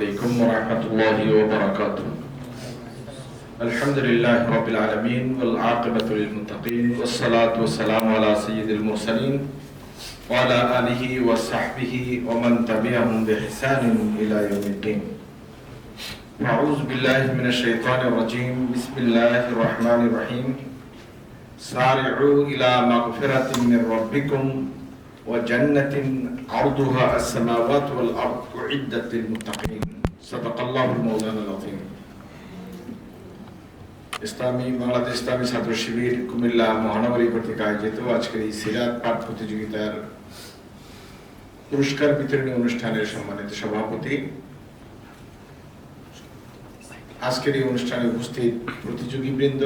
عليكم ورحمة الله وبركاته. الحمد لله رب العالمين والعاقبة للمتقين والصلاة والسلام على سيد المرسلين وعلى آله وصحبه ومن تبعهم بإحسان إلى يوم الدين. أعوذ بالله من الشيطان الرجيم. بسم الله الرحمن الرحيم. سارعوا إلى مغفرة من ربكم وجنة عرضها السماوات والأرض أعدت للمتقين. সাদাকাল্লাহুল মৌলানা ইসলামী বাংলাদেশ ইসলামী ছাত্র শিবির কুমিল্লা মহানগরী কর্তৃক আয়োজিত আজকের এই সিরাত পাঠ প্রতিযোগিতার পুরস্কার বিতরণী অনুষ্ঠানের সম্মানিত সভাপতি আজকের এই অনুষ্ঠানে উপস্থিত প্রতিযোগী বৃন্দ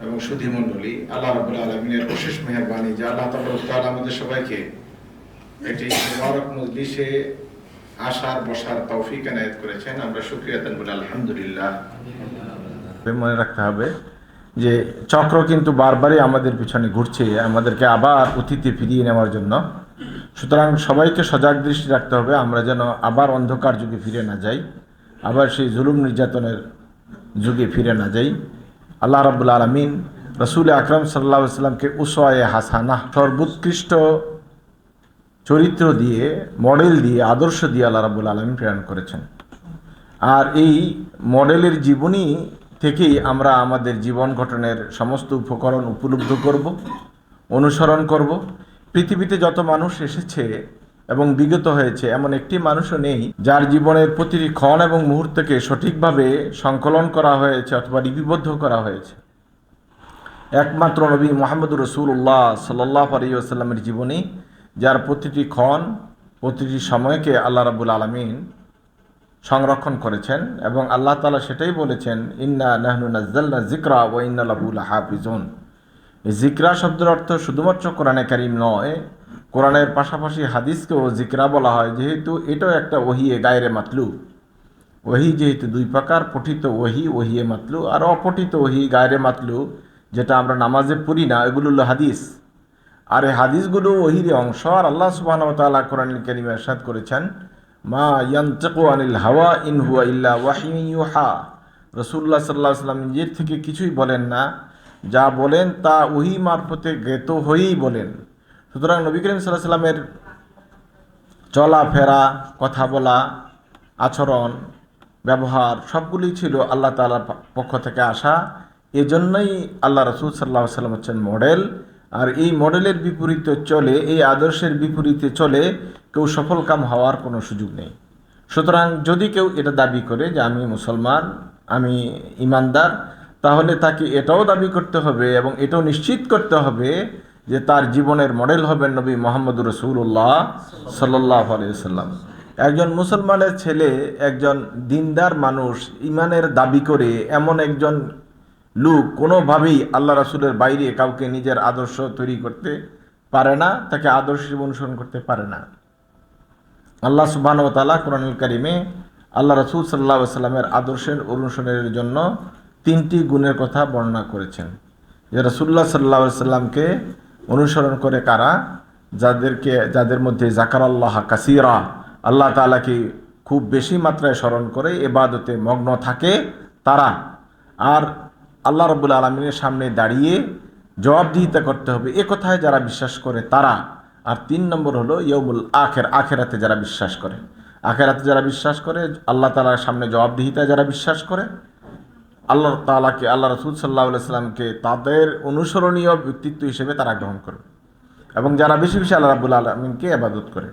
এবং সুধী মন্ডলী আল্লাহ রবুল আলমিনের অশেষ মেহরবানি, যে আল্লাহ তালা আমাদের সবাইকে একটি মজলিসে আসার, বসার তৌফিক এনায়েত করেছেন। আমরা শুক্রিয়া তান বলে আলহামদুলিল্লাহ। মনে রাখতে হবে যে চক্র কিন্তু বারবারই আমাদের পিছনে ঘুরছে, আমাদেরকে আবার অতীতে ফিরিয়ে নেওয়ার জন্য। সুতরাং সবাইকে সজাগ দৃষ্টি রাখতে হবে, আমরা যেন আবার অন্ধকার যুগে ফিরে না যাই, আবার সেই জুলুম নির্যাতনের যুগে ফিরে না যাই। আল্লাহ রাবুল আলমিন রসুল আকরম সাল্লাহ সাল্লামকে উসওয়ায়ে হাসানা সর্বোৎকৃষ্ট চরিত্র দিয়ে, মডেল দিয়ে, আদর্শ দিয়ে আল্লাহ রাবুল আলমিন প্রেরণ করেছেন। আর এই মডেলের জীবনী থেকেই আমরা আমাদের জীবন গঠনের সমস্ত উপকরণ উপলব্ধ করব, অনুসরণ করব। পৃথিবীতে যত মানুষ এসেছে এবং বিগত হয়েছে, এমন একটি মানুষও নেই যার জীবনের প্রতিটি ক্ষণ এবং মুহূর্তকে সঠিকভাবে সংকলন করা হয়েছে অথবা লিপিবদ্ধ করা হয়েছে। একমাত্র নবী মোহাম্মদ রসুল্লাহ সাল্লাহ আলিয়াস্লামের জীবনী যার প্রতিটি ক্ষণ, প্রতিটি সময়কে আল্লাহ রাবুল আলমিন সংরক্ষণ করেছেন এবং আল্লাহ তালা সেটাই বলেছেন, ইন্না নাহনু নাজ্জালনা জিকরা ও ইন্না লাবুল হাফিজুন জিকরা শব্দের অর্থ শুধুমাত্র কোরআনে কারিম নয়, কোরআনের পাশাপাশি হাদিসকেও জিকরা বলা হয়, যেহেতু এটাও একটা ওহিয়ে গায়রে মাতলু। ওহি যেহেতু দুই প্রকার, পঠিত ওহি ওহিয়ে মাতলু, আর অপঠিত ওহি গায়রে মাতলু, যেটা আমরা নামাজে পড়ি না, এগুলো হাদিস। আর এই হাদিসগুলো ওহির অংশ। আর আল্লাহ সুবাহ তাল্লাহ কোরআন করিম এরশাদ করেছেন, মা ইয়ান্তাকু আনিল হাওয়া ইন হুয়া ইল্লা ওয়াহিহা রসুল্লাহ সাল্লাহ সাল্লাম নিজের থেকে কিছুই বলেন না। যা বলেন তা ওহি মারফতে জ্ঞেত হয়েই বলেন। সুতরাং নবী করিম সাল্লাহ সাল্লামের চলাফেরা, কথা বলা, আচরণ, ব্যবহার সবগুলি ছিল আল্লাহ তালার পক্ষ থেকে আসা। এজন্যই আল্লাহ রসুল সাল্লাহ সাল্লাম হচ্ছেন মডেল আর এই মডেলের বিপরীতে চলে, এই আদর্শের বিপরীতে চলে কেউ সফলকাম হওয়ার কোনো সুযোগ নেই। সুতরাং যদি কেউ এটা দাবি করে যে আমি মুসলমান, আমি ইমানদার, তাহলে তাকে এটাও দাবি করতে হবে এবং এটাও নিশ্চিত করতে হবে যে তার জীবনের মডেল হবেন নবী মোহাম্মদ রসুল্লাহ সাল্লাহ আলিয়াল্লাম একজন মুসলমানের ছেলে একজন দিনদার মানুষ ইমানের দাবি করে এমন একজন লোক কোনোভাবেই আল্লাহ রাসুলের বাইরে কাউকে নিজের আদর্শ তৈরি করতে পারে না, তাকে আদর্শ অনুসরণ করতে পারে না। আল্লাহ সুবাহ তালা কোরআনুল কারিমে আল্লাহ রসুল সাল্লাহ সাল্লামের আদর্শের অনুসরণের জন্য তিনটি গুণের কথা বর্ণনা করেছেন। যে রসুল্লাহ সাল্লাহ সাল্লামকে অনুসরণ করে কারা? যাদেরকে, যাদের মধ্যে জাকার আল্লাহ কাসিরা, আল্লাহ তালাকে খুব বেশি মাত্রায় স্মরণ করে, এবাদতে মগ্ন থাকে তারা। আর আল্লাহ রবুল আলমিনের সামনে দাঁড়িয়ে জবাবদিহিতা করতে হবে। এ কথায় যারা বিশ্বাস করে তারা। আর তিন নম্বর হলো ইয়মুল আখের, আখেরাতে যারা বিশ্বাস করে। আখেরাতে যারা বিশ্বাস করে, আল্লাহ তালার সামনে জবাবদিহিতা যারা বিশ্বাস করে, আল্লাহ তালাকে আল্লাহ রসুল সাল্লাহ সাল্লামকে তাদের অনুসরণীয় ব্যক্তিত্ব হিসেবে তারা গ্রহণ করবে। এবং যারা বেশি বেশি আল্লাহ রাবুল আলমিনকে আবাদত করে।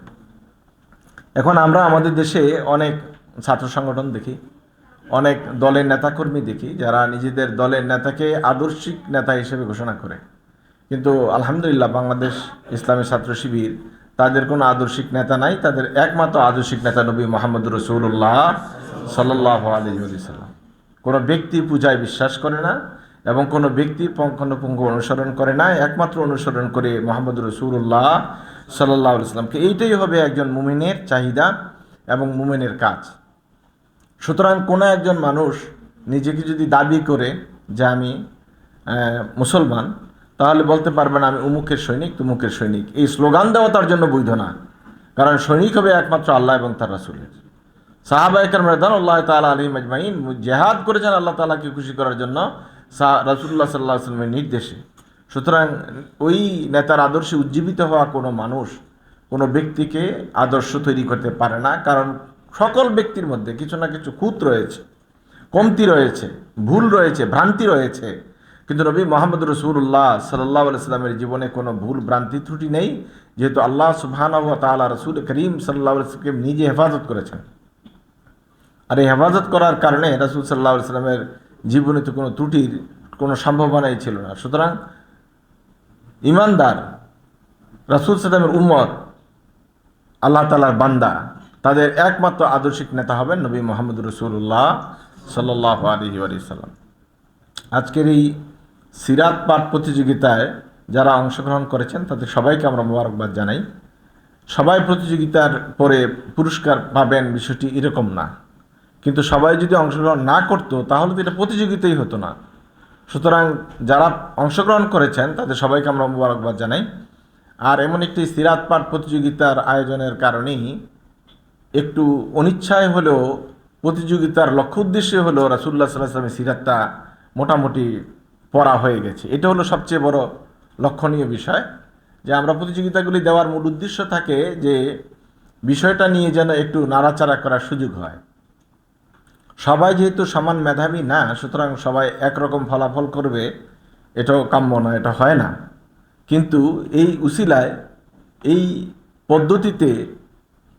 এখন আমরা আমাদের দেশে অনেক ছাত্র সংগঠন দেখি। অনেক দলের নেতাকর্মী দেখি, যারা নিজেদের দলের নেতাকে আদর্শিক নেতা হিসেবে ঘোষণা করে। কিন্তু আলহামদুলিল্লাহ বাংলাদেশ ইসলামী ছাত্র শিবির তাদের কোনো আদর্শিক নেতা নাই, তাদের একমাত্র আদর্শিক নেতা নবী মোহাম্মদ রসুল্লাহ সাল্লাহ আলহিসাল্লাম কোনো ব্যক্তি পূজায় বিশ্বাস করে না এবং কোনো ব্যক্তির পঙ্খানুপুঙ্খ অনুসরণ করে না, একমাত্র অনুসরণ করে মোহাম্মদ রসুল্লাহ সাল্লাহ ইসলামকে এইটাই হবে একজন মুমিনের চাহিদা এবং মুমিনের কাজ। সুতরাং কোনো একজন মানুষ নিজেকে যদি দাবি করে যে আমি মুসলমান, তাহলে বলতে পারবেন আমি উমুকের সৈনিক, তুমুকের সৈনিক। এই স্লোগান দেওয়া তার জন্য বৈধ না। কারণ সৈনিক হবে একমাত্র আল্লাহ এবং তার রাসুলের। সাহাবা একর মেদান আল্লাহ তালা আলী মজমাইন জেহাদ করেছেন আল্লাহ তালাকে খুশি করার জন্য রাসুল্লাহ সাল্লাহ আসলামের নির্দেশে। সুতরাং ওই নেতার আদর্শে উজ্জীবিত হওয়া কোনো মানুষ কোনো ব্যক্তিকে আদর্শ তৈরি করতে পারে না। কারণ সকল ব্যক্তির মধ্যে কিছু না কিছু খুঁত রয়েছে, কমতি রয়েছে, ভুল রয়েছে, ভ্রান্তি রয়েছে। কিন্তু নবী মোহাম্মদ রসুল্লাহ সাল্লাহ সাল্লামের জীবনে কোনো ভুল, ভ্রান্তি, ত্রুটি নেই। যেহেতু আল্লাহ সুবহান তালা রসুল করিম সাল্লাহ সাল্লামকে নিজে হেফাজত করেছেন। আর এই হেফাজত করার কারণে রসুল সাল্লাহ সাল্লামের জীবনে তো কোনো ত্রুটির কোনো সম্ভাবনাই ছিল না। সুতরাং ইমানদার, রসুল সাল্লামের উম্মত আল্লাহ তালার বান্দা। তাদের একমাত্র আদর্শিক নেতা হবেন নবী মোহাম্মদ রসুল্লাহ সাল্লাহ আলহি সাল্লাম আজকের এই সিরাত পাঠ প্রতিযোগিতায় যারা অংশগ্রহণ করেছেন, তাদের সবাইকে আমরা মোবারকবাদ জানাই। সবাই প্রতিযোগিতার পরে পুরস্কার পাবেন বিষয়টি এরকম না। কিন্তু সবাই যদি অংশগ্রহণ না করতো, তাহলে তো এটা প্রতিযোগিতাই হতো না। সুতরাং যারা অংশগ্রহণ করেছেন, তাদের সবাইকে আমরা মোবারকবাদ জানাই। আর এমন একটি সিরাত পাঠ প্রতিযোগিতার আয়োজনের কারণেই একটু অনিচ্ছায় হলেও প্রতিযোগিতার লক্ষ্য উদ্দেশ্যে হলেও রাসুল্লাহ সাল্লাহ সাল্লামের সিরাতটা মোটামুটি পড়া হয়ে গেছে। এটা হলো সবচেয়ে বড় লক্ষণীয় বিষয় যে আমরা প্রতিযোগিতাগুলি দেওয়ার মূল উদ্দেশ্য থাকে যে বিষয়টা নিয়ে যেন একটু নাড়াচাড়া করার সুযোগ হয়। সবাই যেহেতু সমান মেধাবী না, সুতরাং সবাই একরকম ফলাফল করবে, এটাও কাম্য না এটা হয় না। কিন্তু এই উসিলায়, এই পদ্ধতিতে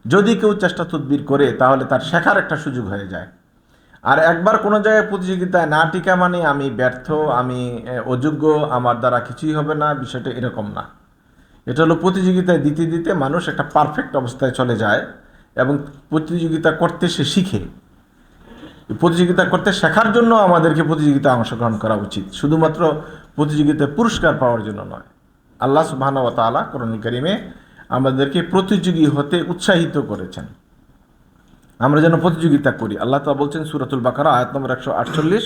যদি কেউ চেষ্টা তদবির করে, তাহলে তার শেখার একটা সুযোগ হয়ে যায়। আর একবার কোনো জায়গায় প্রতিযোগিতায় না টিকা মানে আমি ব্যর্থ, আমি অযোগ্য, আমার দ্বারা কিছুই হবে না, বিষয়টা এরকম না। এটা হলো প্রতিযোগিতায় দিতে দিতে মানুষ একটা পারফেক্ট অবস্থায় চলে যায় এবং প্রতিযোগিতা করতে সে শিখে। প্রতিযোগিতা করতে শেখার জন্য আমাদেরকে প্রতিযোগিতায় অংশগ্রহণ করা উচিত। শুধুমাত্র প্রতিযোগিতায় পুরস্কার পাওয়ার জন্য নয়। আল্লাহ সুবাহানব তালা করণ করিমে আমাদেরকে প্রতিযোগী হতে উৎসাহিত করেছেন। আমরা যেন প্রতিযোগিতা করি। আল্লাহ তালা বলছেন সুরাতুল বাকারা, আয়াত নম্বর একশো আটচল্লিশ,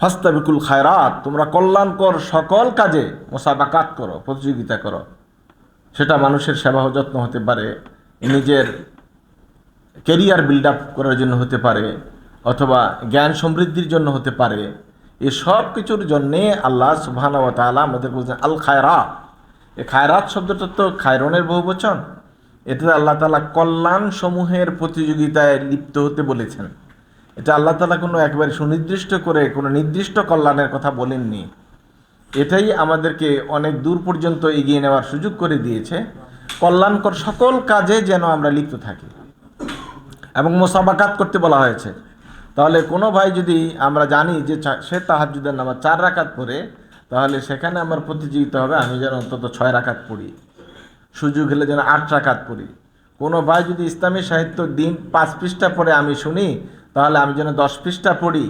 ফাস্তাবিকুল খায়রাত, তোমরা কল্যাণকর সকল কাজে মোসাবাকাত করো, প্রতিযোগিতা করো। সেটা মানুষের সেবা যত্ন হতে পারে, নিজের কেরিয়ার বিল্ড আপ করার জন্য হতে পারে, অথবা জ্ঞান সমৃদ্ধির জন্য হতে পারে। এই সব কিছুর জন্যে আল্লাহ তালা আমাদের বলছেন, আল খায়রাত। এই খায়রাত শব্দটা তো খায়রনের বহু বচন। এতে আল্লাহ তালা কল্যাণ সমূহের প্রতিযোগিতায় লিপ্ত হতে বলেছেন। এটা আল্লাহ তালা কোনো একবারে সুনির্দিষ্ট করে, কোনো নির্দিষ্ট কল্যাণের কথা বলেননি। এটাই আমাদেরকে অনেক দূর পর্যন্ত এগিয়ে নেওয়ার সুযোগ করে দিয়েছে। কল্যাণকর সকল কাজে যেন আমরা লিপ্ত থাকি। এবং মোসাবাকাত করতে বলা হয়েছে। তাহলে কোনো ভাই যদি আমরা জানি যে সে তাহাজুদের নামাজ চার রাকাত পড়ে তাহলে সেখানে আমার প্রতিযোগিতা হবে, আমি যেন অন্তত ছয় রাকাত পড়ি। সুযোগ হলে যেন আট রাকাত পড়ি। কোনো ভাই যদি ইসলামী সাহিত্য দিন পাঁচ পৃষ্ঠা পড়ে আমি শুনি, তাহলে আমি যেন দশ পৃষ্ঠা পড়ি।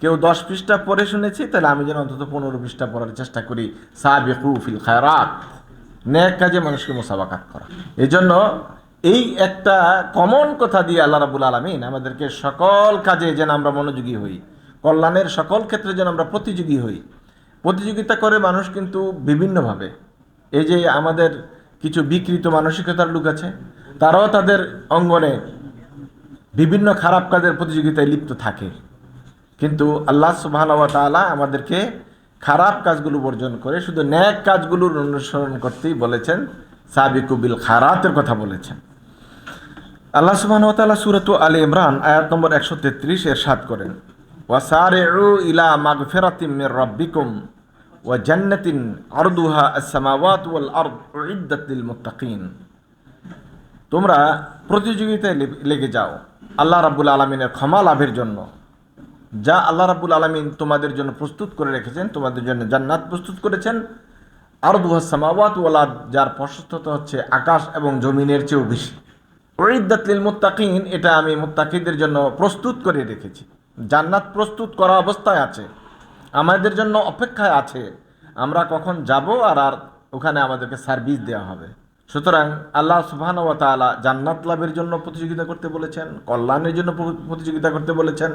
কেউ দশ পৃষ্ঠা পড়ে শুনেছি, তাহলে আমি যেন অন্তত পনেরো পৃষ্ঠা পড়ার চেষ্টা করি। সাবেকু ফিল খায়রাত। ন্যাক কাজে মানুষকে মোসাবাকাত করা। এই জন্য এই একটা কমন কথা দিয়ে আল্লাহ রাবুল আলমিন আমাদেরকে সকল কাজে যেন আমরা মনোযোগী হই। কল্যাণের সকল ক্ষেত্রে যেন আমরা প্রতিযোগী হই। প্রতিযোগিতা করে মানুষ কিন্তু বিভিন্নভাবে। এই যে আমাদের কিছু বিকৃত মানসিকতার লোক আছে, তারাও তাদের অঙ্গনে বিভিন্ন খারাপ কাজের প্রতিযোগিতায় লিপ্ত থাকে। কিন্তু আল্লাহ সুবাহ তালা আমাদেরকে খারাপ কাজগুলো বর্জন করে, শুধু ন্যাক কাজগুলোর অনুসরণ করতেই বলেছেন সাবিকুবিল খারাতের কথা বলেছেন। আল্লাহ সুবাহ সুরত আলী ইমরান, আয়াত নম্বর একশো তেত্রিশ এর সাত করেন। ওয়াসারে ইলা মাগ ফেরাতিম রব্বিকুম ও জান্নাতিন আরদুহা আসসামাওয়াত ওয়াল আরদ তোমরা প্রতিযোগিতায় লেগে যাও। আল্লাহ রাব্বুল আলমিনের ক্ষমা লাভের জন্য। যা আল্লাহ রাব্বুল আলমিন তোমাদের জন্য প্রস্তুত করে রেখেছেন, তোমাদের জন্য জান্নাত প্রস্তুত করেছেন। আরদুহা সামাওয়াত ওয়াল আরদ, যার প্রশস্ততা হচ্ছে আকাশ এবং জমিনের চেয়েও বেশি। ওইদাতলিল মুত্তাকিন, এটা আমি মুত্তাকিদের জন্য প্রস্তুত করে রেখেছি। জান্নাত প্রস্তুত করা অবস্থায় আছে। আমাদের জন্য অপেক্ষায় আছে। আমরা কখন যাব আর আর ওখানে আমাদেরকে সার্ভিস দেওয়া হবে। সুতরাং আল্লাহ সুবহান তাআলা জান্নাত লাভের জন্য প্রতিযোগিতা করতে বলেছেন, কল্যাণের জন্য প্রতিযোগিতা করতে বলেছেন,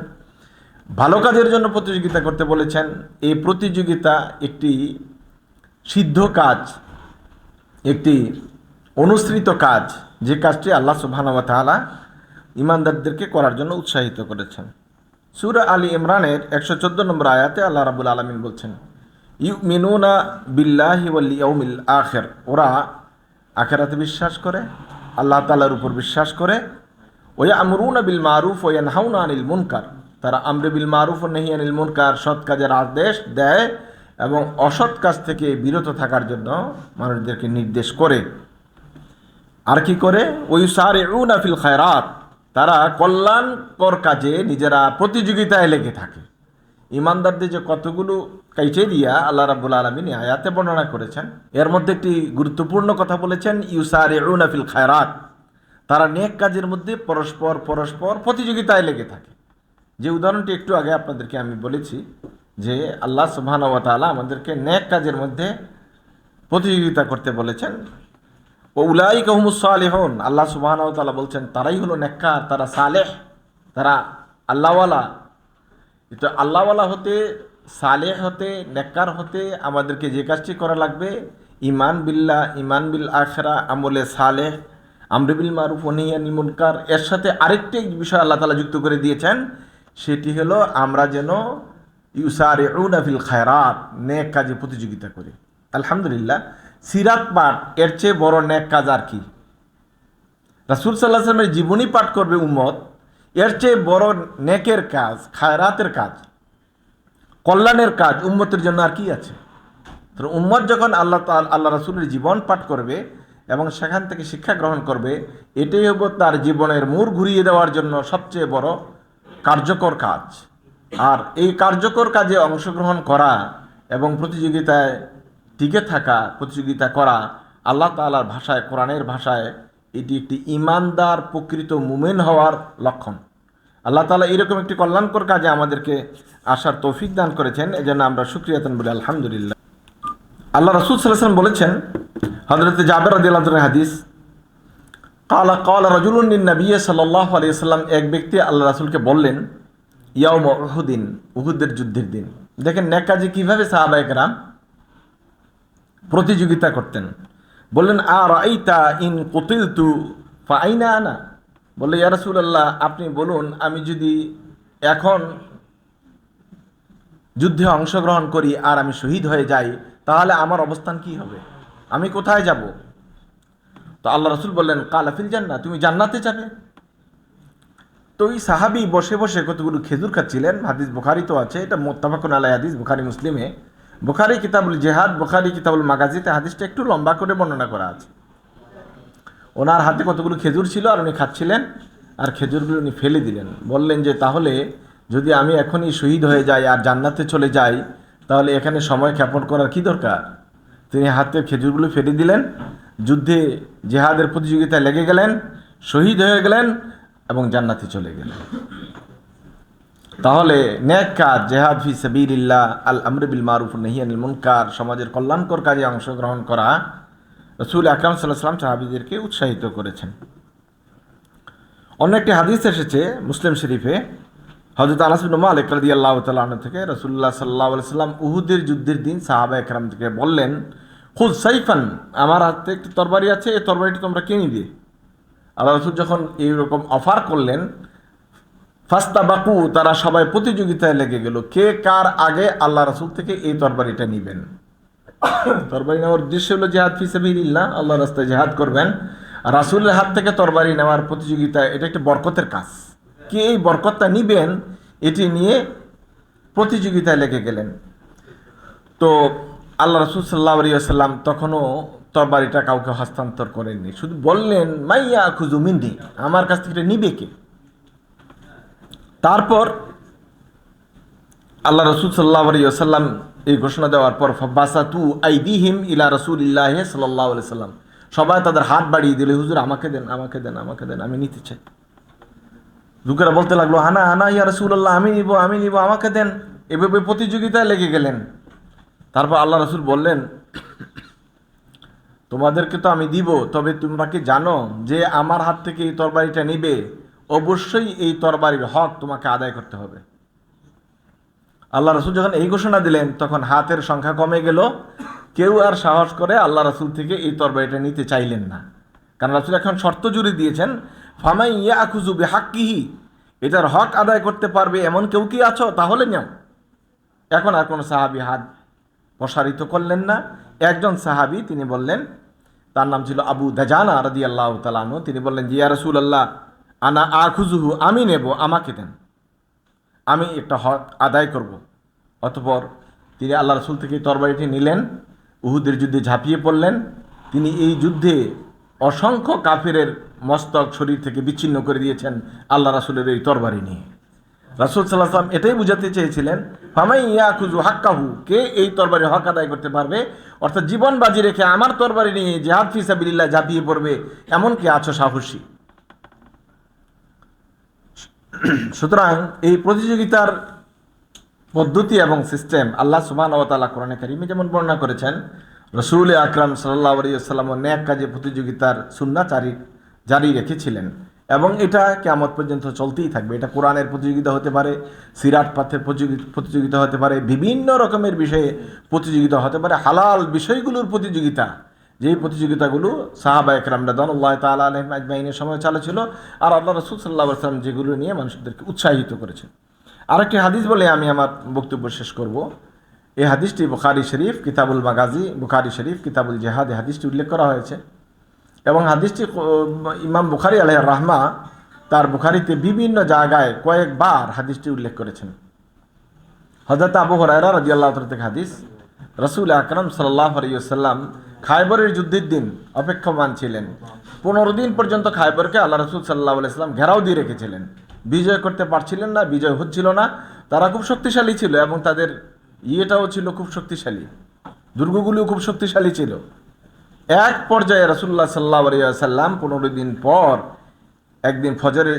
ভালো কাজের জন্য প্রতিযোগিতা করতে বলেছেন। এই প্রতিযোগিতা একটি সিদ্ধ কাজ, একটি অনুসৃত কাজ। যে কাজটি আল্লাহ সুবহান তাআলা ইমানদারদেরকে করার জন্য উৎসাহিত করেছেন। সুরা আলী ইমরানের একশো চোদ্দ নম্বর আয়াতে আল্লাহ রাবুল আলমিন বলছেন ইউ মিনুনা বিল্লাহি ওয়াল ইয়াউমিল আখের। ওরা আখেরাতে বিশ্বাস করে, আল্লাহ তালার উপর বিশ্বাস করে। ওয়া আমরুনা বিল মারুফ ওয়ান হাউনা আনিল মুনকার। তারা আমরে বিল মারুফ ও নেহি আনিল মুনকার সৎ কাজের আদেশ দেয় এবং অসৎ কাজ থেকে বিরত থাকার জন্য মানুষদেরকে নির্দেশ করে। আর কি করে? ওই সার ফিল খায়রাত। তারা কল্যাণকর কাজে নিজেরা প্রতিযোগিতায় লেগে থাকে। ইমানদারদের যে কতগুলো ক্রাইটেরিয়া আল্লাহ রাবুল আলমিন আয়াতে বর্ণনা করেছেন, এর মধ্যে একটি গুরুত্বপূর্ণ কথা বলেছেন ইউসার ফিল খায়রাত। তারা নেক কাজের মধ্যে পরস্পর পরস্পর প্রতিযোগিতায় লেগে থাকে। যে উদাহরণটি একটু আগে আপনাদেরকে আমি বলেছি যে আল্লাহ সুবহান ওয়া তাআলা আমাদেরকে নেক কাজের মধ্যে প্রতিযোগিতা করতে বলেছেন। ও উলাই কহমুস সালেহন। আল্লাহ সুবহান ওয়া বলছেন, তারাই হলো নেককার, তারা সালেহ, তারা আল্লাহওয়ালা। তো আল্লাহওয়ালা হতে, সালেহ হতে, নেককার হতে আমাদেরকে যে কাজটি করা লাগবে ইমান বিল্লাহ ইমান বিল আখরা, আমলে সালেহ আমরিবিল মারুফ অনিয়ানি মুনকার, এর সাথে আরেকটি বিষয় আল্লাহ তালা যুক্ত করে দিয়েছেন, সেটি হলো আমরা যেন ইউসার ফিল খায়রাত, নেক কাজে প্রতিযোগিতা করি। আলহামদুলিল্লাহ সিরাত পাঠ এর চেয়ে বড় নেক কাজ আর কি? রাসুল সাল্লাহ সাল্লামের জীবনী পাঠ করবে উম্মত, এর চেয়ে বড় নেকের কাজ, খায়রাতের কাজ, কল্যাণের কাজ উম্মতের জন্য আর কি আছে? তো উম্মত যখন আল্লাহ আল্লাহ রাসুলের জীবন পাঠ করবে এবং সেখান থেকে শিক্ষা গ্রহণ করবে, এটাই হব তার জীবনের মূর ঘুরিয়ে দেওয়ার জন্য সবচেয়ে বড় কার্যকর কাজ। আর এই কার্যকর কাজে অংশগ্রহণ করা এবং প্রতিযোগিতায় টিকে থাকা, প্রতিযোগিতা করা, আল্লাহ তালার ভাষায়, কোরআনের ভাষায় এটি একটি ইমানদার প্রকৃত মুমেন হওয়ার লক্ষণ। আল্লাহ তালা এরকম একটি কল্যাণকর কাজে আমাদেরকে আসার তৌফিক দান করেছেন। এজন্য আমরা সুক্রিয়াতন বলি, আলহামদুলিল্লাহ। আল্লাহ রসুল সাল্লাম বলেছেন হজরত জাবের আদিল্লাহ হাদিস, কালা কালা রজুলুন্দিন নবী সাল্লাহ আলিয়াল্লাম এক ব্যক্তি আল্লাহ রাসুলকে বললেন, ইয়াউম উহুদিন, উহুদের যুদ্ধের দিন। দেখেন নেকাজি কীভাবে সাহাবায়করাম প্রতিযোগিতা করতেন। বললেন আর আইতা ইন কুতিল তু ফাইনা আনা? বললে, ইয়া রাসূলুল্লাহ, আপনি বলুন, আমি যদি এখন যুদ্ধে অংশগ্রহণ করি আর আমি শহীদ হয়ে যাই, তাহলে আমার অবস্থান কি হবে? আমি কোথায় যাব? তো আল্লাহ রসুল বললেন কালাফিল জান্না তুমি জান্নাতে যাবে? তো ওই সাহাবি বসে বসে কতগুলো খেজুর খাচ্ছিলেন। হাদিস বুখারি তো আছে, এটা মোত্তাফাকুন আলাই হাদিস, বুখারি, মুসলিমে। বুখারি কিতাবুল জেহাদ, বুখারি কিতাবুল মাগাজিতে হাদিসটা একটু লম্বা করে বর্ণনা করা আছে। ওনার হাতে কতগুলো খেজুর ছিল আর উনি খাচ্ছিলেন আর খেজুরগুলো উনি ফেলে দিলেন। বললেন যে, তাহলে যদি আমি এখনই শহীদ হয়ে যাই আর জান্নাতে চলে যাই, তাহলে এখানে সময় ক্ষেপণ করার কি দরকার? তিনি হাতে খেজুরগুলো ফেলে দিলেন, যুদ্ধে জেহাদের প্রতিযোগিতায় লেগে গেলেন, শহীদ হয়ে গেলেন এবং জান্নাতে চলে গেলেন। তাহলে ন্যাক কাজ, জেহাদ ফি সাবিল্লাহ আল আমর বিল মারুফ নেহিয়ানিল মুনকার, সমাজের কল্যাণকর কাজে অংশগ্রহণ করা রসুল আকরাম সাল্লাহ সাল্লাম সাহাবিদেরকে উৎসাহিত করেছেন। অন্য একটি হাদিস এসেছে মুসলিম শরীফে হজরত আনাসবিন মালিক রাদি আল্লাহ তালন থেকে রসুল্লাহ সাল্লাহ সাল্লাম উহুদের যুদ্ধের দিন সাহাবা একরাম থেকে বললেন, খুদ সাইফান, আমার হাতে একটি তরবারি আছে, এই তরবারিটি তোমরা কিনে দিয়ে আল্লাহ রসুল যখন এইরকম অফার করলেন ফাস্তা বাকু তারা সবাই প্রতিযোগিতায় লেগে গেল। কে কার আগে আল্লাহ রাসুল থেকে এই তরবারিটা নিবেন? তরবারি নেওয়ার উদ্দেশ্য হলো জেহাদ ফিসাবিল্লাহ আল্লাহ রাস্তায় জেহাদ করবেন। রাসুলের হাত থেকে তরবারি নেওয়ার প্রতিযোগিতা এটা একটা বরকতের কাজ। কে এই বরকতটা নিবেন, এটি নিয়ে প্রতিযোগিতায় লেগে গেলেন। তো আল্লাহ রসুল সাল্লাহ আলিয়াল্লাম তখনও তরবারিটা কাউকে হস্তান্তর করেননি। শুধু বললেন, মাইয়া খুজু মিন্দি আমার কাছ থেকে নিবে কে? তারপর আল্লাহ রসুল সাল্লাহ আলিয়াল্লাম এই ঘোষণা দেওয়ার পর বাসাতু আইদিহিম ইলা রসুলিল্লাহ সাল্লাহ সাল্লাম সবাই তাদের হাত বাড়িয়ে দিলে, হুজুর, আমাকে দেন আমাকে দেন আমাকে দেন, আমি নিতে চাই। লোকেরা বলতে লাগল, হানা হানা, ইয়া রসুল্লাহ আমি নিব আমি নিব, আমাকে দেন। এভাবে প্রতিযোগিতায় লেগে গেলেন। তারপর আল্লাহ রসুল বললেন, তোমাদেরকে তো আমি দিব, তবে তোমরা কি জানো যে আমার হাত থেকে এই তরবারিটা নিবে? অবশ্যই এই তরবারির হক তোমাকে আদায় করতে হবে। আল্লাহ রসুল যখন এই ঘোষণা দিলেন, তখন হাতের সংখ্যা কমে গেল। কেউ আর সাহস করে আল্লাহ রসুল থেকে এই তরবারিটা নিতে চাইলেন না। কারণ রসুল এখন শর্ত জুড়ে দিয়েছেন, ফামাই ইয়া আকুজু আখুজু বেহাক্কিহি, এটার হক আদায় করতে পারবে এমন কেউ কি আছো? তাহলে নেও। এখন আর কোনো সাহাবি হাত প্রসারিত করলেন না। একজন সাহাবি তিনি বললেন, তার নাম ছিল আবু দাজানা রাদি আল্লাহ তালানু তিনি বললেন জিয়া রসুল আল্লাহ আনা আর আখুজুহু আমি নেব, আমাকে দেন। আমি একটা হক আদায় করব। অতপর তিনি আল্লাহ রসুল থেকে তরবারিটি নিলেন, উহুদের যুদ্ধে ঝাঁপিয়ে পড়লেন। তিনি এই যুদ্ধে অসংখ্য কাফিরের মস্তক শরীর থেকে বিচ্ছিন্ন করে দিয়েছেন আল্লাহ রাসুলের এই তরবারি নিয়ে। রাসুল সাল্লাহাম এটাই বুঝাতে চেয়েছিলেন, ফামাই ইয়া খুজু হাক্কাহু কে এই তরবারি হক আদায় করতে পারবে? অর্থাৎ জীবন বাজি রেখে আমার তরবারি নিয়ে জেহাদ ফিসাবিল্লাহ ঝাঁপিয়ে পড়বে এমন কি আছো সাহসী। সুতরাং এই প্রতিযোগিতার পদ্ধতি এবং সিস্টেম আল্লাহ সুবাহ ও তালা কোরআনে কারিমে যেমন বর্ণনা করেছেন, রসুল আকরাম সাল্লাহ আলিয়াল্লাম ন্যাক কাজে প্রতিযোগিতার সুন্না জারি জারি রেখেছিলেন এবং এটা কেমন পর্যন্ত চলতেই থাকবে। এটা কোরআনের প্রতিযোগিতা হতে পারে সিরাট পাথের প্রতিযোগিতা হতে পারে, বিভিন্ন রকমের বিষয়ে প্রতিযোগিতা হতে পারে, হালাল বিষয়গুলোর প্রতিযোগিতা। যেই প্রতিযোগিতাগুলো সাহাবা একরাম রাদানুল্লাহ তালা আলহিম আজমাইনের সময় চালু ছিল আর আল্লাহ রসুল সাল্লাহ আসলাম যেগুলো নিয়ে মানুষদেরকে উৎসাহিত করেছেন। আরেকটি হাদিস বলে আমি আমার বক্তব্য শেষ করব। এই হাদিসটি বুখারি শরীফ, কিতাবুল মাগাজি, বুখারি শরীফ, কিতাবুল জেহাদ, এই হাদিসটি উল্লেখ করা হয়েছে। এবং হাদিসটি ইমাম বুখারি আলহ রাহমা তার বুখারিতে বিভিন্ন জায়গায় কয়েকবার হাদিসটি উল্লেখ করেছেন। হজরত আবু হরাইরা রাজি আল্লাহ থেকে হাদিস, রসুল আকরম সাল্লাহ আলিয়াল্লাম খাইবরের যুদ্ধের দিন অপেক্ষমান ছিলেন। পনেরো দিন পর্যন্ত খাইবরকে আল্লাহ রসুল সাল্লাহ আলাইসাল্লাম ঘেরাও দিয়ে রেখেছিলেন। বিজয় করতে পারছিলেন না, বিজয় হচ্ছিল না। তারা খুব শক্তিশালী ছিল এবং তাদের ইয়েটাও ছিল খুব শক্তিশালী। দুর্গগুলিও খুব শক্তিশালী ছিল। এক পর্যায়ে রসুল্লাহ সাল্লাহ সাল্লাম পনেরো দিন পর একদিন ফজরে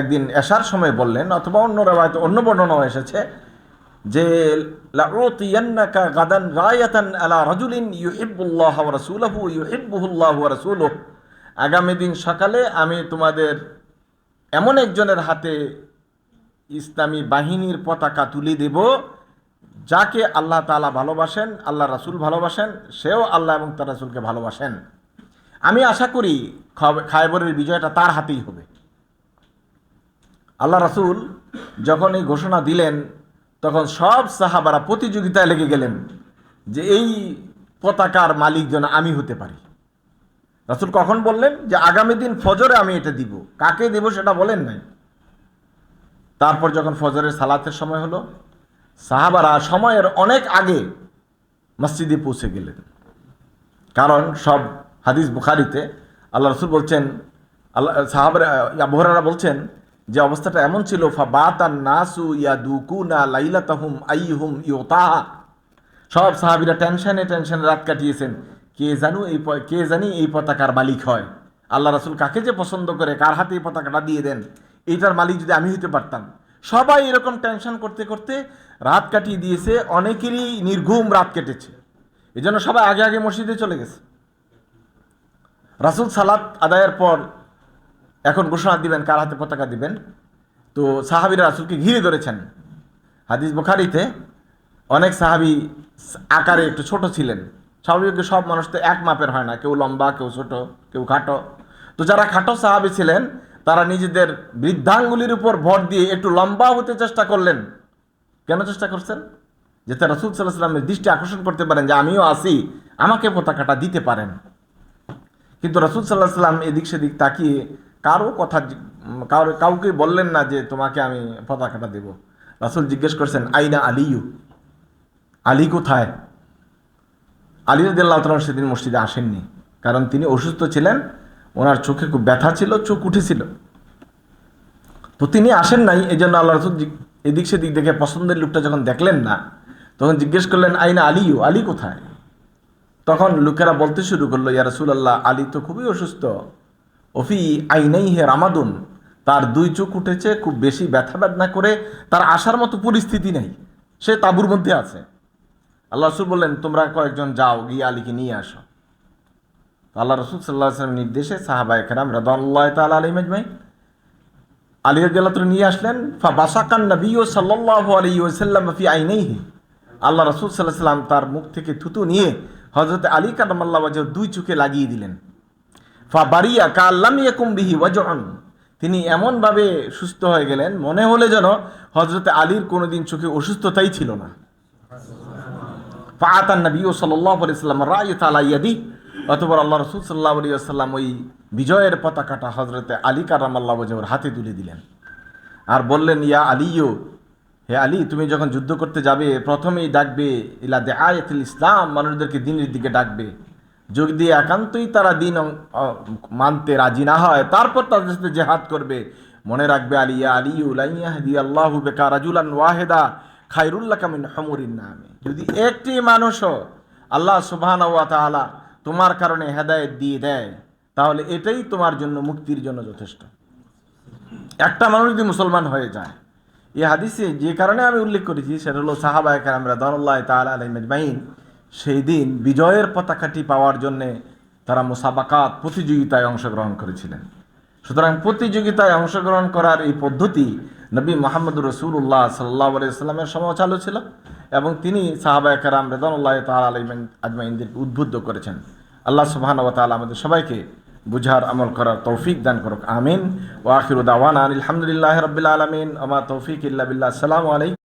একদিন এশার সময় বললেন, অথবা অন্য রেওয়ায়ত অন্য বর্ণনাও এসেছে যে গাদান রায়াতান আলা রাজুলিন ইউহিব্বুল্লাহ ওয়া রাসূলুহু ইউহিব্বুহুল্লাহ আগামী দিন সকালে আমি তোমাদের এমন একজনের হাতে ইসলামী বাহিনীর পতাকা তুলে দেব, যাকে আল্লাহ তাআলা ভালোবাসেন, আল্লাহ রাসূল ভালোবাসেন, সেও আল্লাহ এবং তার রাসুলকে ভালোবাসেন। আমি আশা করি খায়বরের বিজয়টা তার হাতেই হবে। আল্লাহ রাসূল যখন এই ঘোষণা দিলেন তখন সব সাহাবারা প্রতিযোগিতায় লেগে গেলেন যে এই পতাকার মালিক যেন আমি হতে পারি। রাসূল কখন বললেন যে আগামী দিন ফজরে আমি এটা দিব। কাকে দেব সেটা বলেন নাই। তারপর যখন ফজরের সালাতের সময় হলো, সাহাবারা সময়ের অনেক আগে মসজিদে পৌঁছে গেলেন। কারণ সব হাদিস বুখারিতে আল্লাহ রসুল বলছেন, আল্লাহ সাহাবার বলছেন যে অবস্থাটা এমন ছিল নাসু ইয়া আইহুম সব সাহাবিরা টেনশনে টেনশনে রাত কাটিয়েছেন। কে জানু এই কে জানি এই পতাকার মালিক হয়? আল্লাহ রাসুল কাকে যে পছন্দ করে, কার হাতে এই পতাকাটা দিয়ে দেন? এইটার মালিক যদি আমি হইতে পারতাম। সবাই এরকম টেনশন করতে করতে রাত কাটিয়ে দিয়েছে, অনেকেরই নির্ঘুম রাত কেটেছে। এই জন্য সবাই আগে আগে মসজিদে চলে গেছে। রাসুল সালাত আদায়ের পর এখন ঘোষণা দিবেন, কার হাতে পতাকা দিবেন? তো সাহাবিরা রাসুলকে ঘিরে ধরেছেন। হাদিস বুখারিতে অনেক সাহাবি আকারে একটু ছোট ছিলেন। স্বাভাবিক সব মানুষ তো এক মাপের হয় না, কেউ লম্বা, কেউ ছোট, কেউ খাটো। তো যারা খাটো সাহাবি ছিলেন, তারা নিজেদের বৃদ্ধাঙ্গুলির উপর ভর দিয়ে একটু লম্বা হতে চেষ্টা করলেন। কেন চেষ্টা করছেন? যে যাতে রসুল সাল্লাহ সাল্লামের দৃষ্টি আকর্ষণ করতে পারেন যে আমিও আসি আমাকে পতাকাটা দিতে পারেন। কিন্তু রসুল সাল্লাহ সাল্লাম এদিক সেদিক তাকিয়ে কারও কথা কারও কাউকে বললেন না যে তোমাকে আমি পতাকাটা দেব। রাসুল জিজ্ঞেস করছেন, আইনা আলিয়ু? আলী কোথায়? আলী রদিল্লাহ তালন সেদিন মসজিদে আসেননি। কারণ তিনি অসুস্থ ছিলেন, ওনার চোখে খুব ব্যথা ছিল, চোখ উঠেছিল তো তিনি আসেন নাই এই জন্য আল্লাহ রসুল এদিক সেদিক দেখে পছন্দের লোকটা যখন দেখলেন না, তখন জিজ্ঞেস করলেন, আইনা আলিও আলী কোথায়? তখন লোকেরা বলতে শুরু করল, ইয়া রাসূলুল্লাহ, আলী তো খুবই অসুস্থ। অফি আইনাই হে রামাদুন। তার দুই চোখ উঠেছে, খুব বেশি ব্যথা বেদনা করে, তার আসার মতো পরিস্থিতি নেই। সে তাঁবুর মধ্যে আছে। আল্লাহ রসুল বললেন, তোমরা কয়েকজন যাও, গিয়ে আলীকে নিয়ে আসো। আল্লাহ রসুল সাল্লাহ আসলামের নির্দেশে সাহাবা একরাম রাদাল্লাহ তাল আলী মজমাই আলী তাআলা নিয়ে আসলেন ফা বাসাকান নবী সাল্লাল্লাহু আলাইহি ওয়াসাল্লাম ফি আইনাইহি। আল্লাহ রাসূল আলাইহি সাল্লাম তার মুখ থেকে থুতু নিয়ে হযরত আলী কারামাল্লাহু ওয়াজহ দুই চোখে লাগিয়ে দিলেন। ফা বারিয়া কাল্লাম ইয়াকুম বিহি ওয়াজন তিনি এমনভাবে সুস্থ হয়ে গেলেন, মনে হলে যেন হজরতে আলীর কোনোদিন চোখে অসুস্থতাই ছিল না। ফাতান নবী ও আলাইসাল্লাম রায় তালা ইয়াদি অতপর আল্লাহ রসুল সাল্লাহ আলী আসাল্লাম ওই বিজয়ের পতাকাটা হজরতে আলী কারাম আল্লাহ ওর হাতে তুলে দিলেন। আর বললেন, ইয়া আলীও হে আলী, তুমি যখন যুদ্ধ করতে যাবে, প্রথমেই ডাকবে, ইলা দে আয়াতুল ইসলাম, মানুষদেরকে দিনের দিকে ডাকবে। যদি একান্তই তারা দিন মানতে রাজি না হয়, তারপর তাদের সাথে জেহাদ করবে। মনে রাখবে, আলিয়া আলী উলাইয়াহদি আল্লাহু বেকা রাজুলান ওয়াহেদা খাইরুল্লাহ কামিন হমরিন নামে। যদি একটি মানুষও আল্লাহ সুবহান তোমার কারণে হেদায়েত দিয়ে দেয়, তাহলে এটাই তোমার জন্য, মুক্তির জন্য যথেষ্ট। একটা মানুষ যদি মুসলমান হয়ে যায়, এই হাদিসে যে কারণে আমি উল্লেখ করেছি, সেটা হলো সাহাবায় কারামরা দরল্লাহ তালা আলহিন সেই দিন বিজয়ের পতাকাটি পাওয়ার জন্যে তারা মুসাবাকাত প্রতিযোগিতায় অংশগ্রহণ করেছিলেন। সুতরাং প্রতিযোগিতায় অংশগ্রহণ করার এই পদ্ধতি নবী মোহাম্মদ রসুল্লাহ সাল্লাহ আলাইস্লামের সময় চালু ছিল এবং তিনি সাহাবায় কারাম রেদানুল্লাহ তাল আলমিন আজমাইনদেরকে উদ্বুদ্ধ করেছেন। আল্লাহ সুবহান তাআলা আমাদের সবাইকে বুঝার, আমল করার তৌফিক দান করুক। আমিন। ওয়া আখিরু দাওয়ানা আলহামদুলিল্লাহি রাব্বিল আলামিন। আমা তৌফিক ইল্লা বিল্লাহ। আসসালামু আলাইকুম।